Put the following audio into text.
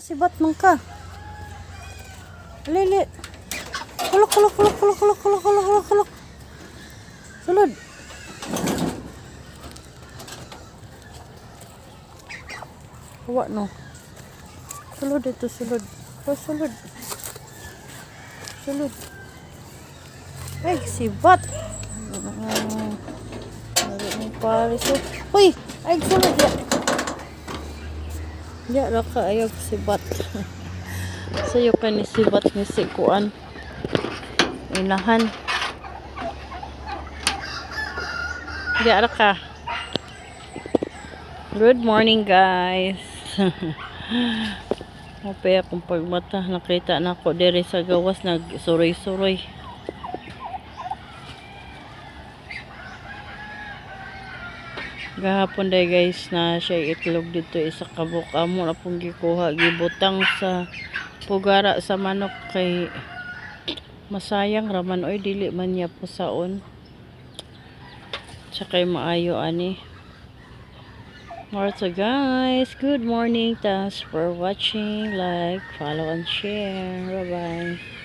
Si Batman ka. Lili. Kulok, kulok, kulok, kulok, kulok, kulok, kulok, kulok, kulok. Sulod. Hawa no. Sulod ito, sulod. Oh, sulod. Sulod. Ay, si Bat. Ah, Lagi ng Paris. oh. Uy! Ay, sulod ya. Ya, raka ayaw si Bat. Sayo ka ni si Bat ni si Kuan. Inahan. Ya, raka. Good morning, guys. Mapaya akong pagmata. Nakita na ako diri sa gawas. Nag-suroy-suroy. Gahapon day guys na siya itlog dito isa kabuk amo na pong gikuha gibutang sa pugara sa manok kay masayang raman oy dili man niya pusaon tsaka maayo ani. More to guys good morning. Thanks for watching. Like follow and share. Bye bye